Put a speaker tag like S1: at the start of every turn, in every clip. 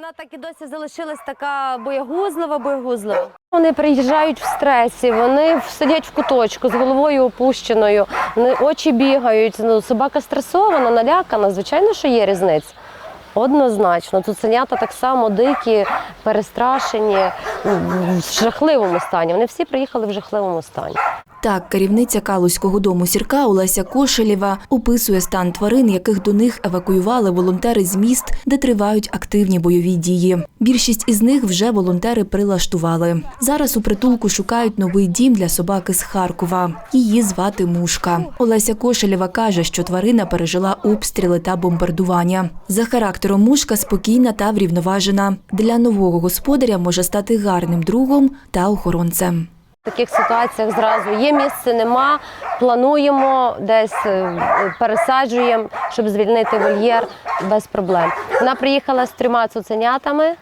S1: Вона так і досі залишилась така боягузлива, боягузлива. Вони приїжджають в стресі, вони сидять в куточку з головою опущеною, очі бігають. Ну, собака стресована, налякана. Звичайно, що є різниця. Однозначно, цуценята так само дикі, перестрашені, в жахливому стані. Вони всі приїхали в жахливому стані.
S2: Так, керівниця Калузького дому сірка Олеся Кошелєва описує стан тварин, яких до них евакуювали волонтери з міст, де тривають активні бойові дії. Більшість із них вже волонтери прилаштували. Зараз у притулку шукають новий дім для собаки з Харкова. Її звати Мушка. Олеся Кошелєва каже, що тварина пережила обстріли та бомбардування. За характером мушка спокійна та врівноважена. Для нового господаря може стати гарним другом та охоронцем.
S1: В таких ситуаціях зразу є місце, нема. Плануємо, десь е, пересаджуємо, щоб звільнити вольєр без проблем. Вона приїхала з трьома цуценятами.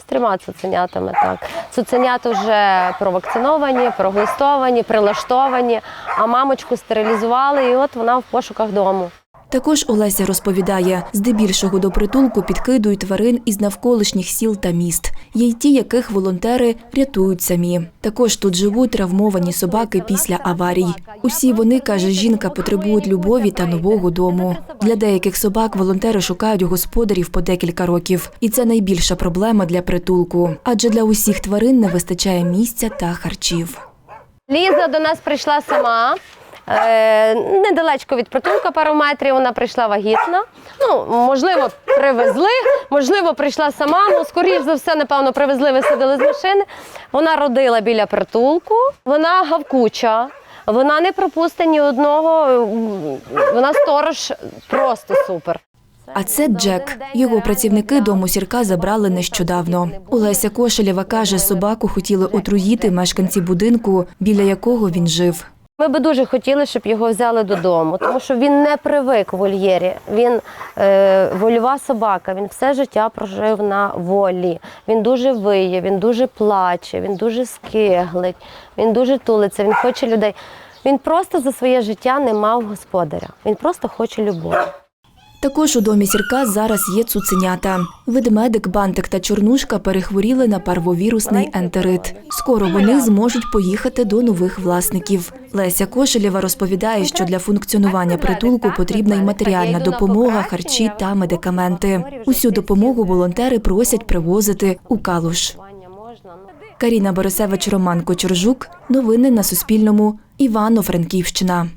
S1: З трьома цуценятами, так. Цуценята вже провакциновані, проглистовані, прилаштовані, а мамочку стерилізували, і от вона в пошуках дому.
S2: Також Олеся розповідає, здебільшого до притулку підкидують тварин із навколишніх сіл та міст. Є й ті, яких волонтери рятують самі. Також тут живуть травмовані собаки після аварій. Усі вони, каже жінка, потребують любові та нового дому. Для деяких собак волонтери шукають господарів по декілька років, і це найбільша проблема для притулку, адже для усіх тварин не вистачає місця та харчів.
S1: Ліза до нас прийшла сама. Е, недалечко від притулка пару метрів вона прийшла вагітна. Ну, можливо, привезли, можливо, прийшла сама. Ну, скоріш за все, напевно, привезли, висадили з машини. Вона родила біля притулку. Вона гавкуча, вона не пропустить ні одного. Вона сторож просто супер.
S2: А це Джек. Його працівники дому сірка забрали нещодавно. Олеся Кошелєва каже, собаку хотіли отруїти мешканці будинку, біля якого він жив.
S1: Ми би дуже хотіли, щоб його взяли додому, тому що він не привик в вольєрі. Він е, вольова собака, він все життя прожив на волі. Він дуже виє, він дуже плаче, він дуже скиглить, він дуже тулиться, він хоче людей. Він просто за своє життя не мав господаря. Він просто хоче любові.
S2: Також у домі сірка зараз є цуценята. Ведмедик, бантик та чорнушка перехворіли на парвовірусний ентерит. Скоро вони зможуть поїхати до нових власників. Леся Кошелєва розповідає, що для функціонування притулку потрібна й матеріальна допомога, харчі та медикаменти. Усю допомогу волонтери просять привозити у Калуш. Каріна Борисевич, Роман Кочержук. Новини на Суспільному. Івано-Франківщина.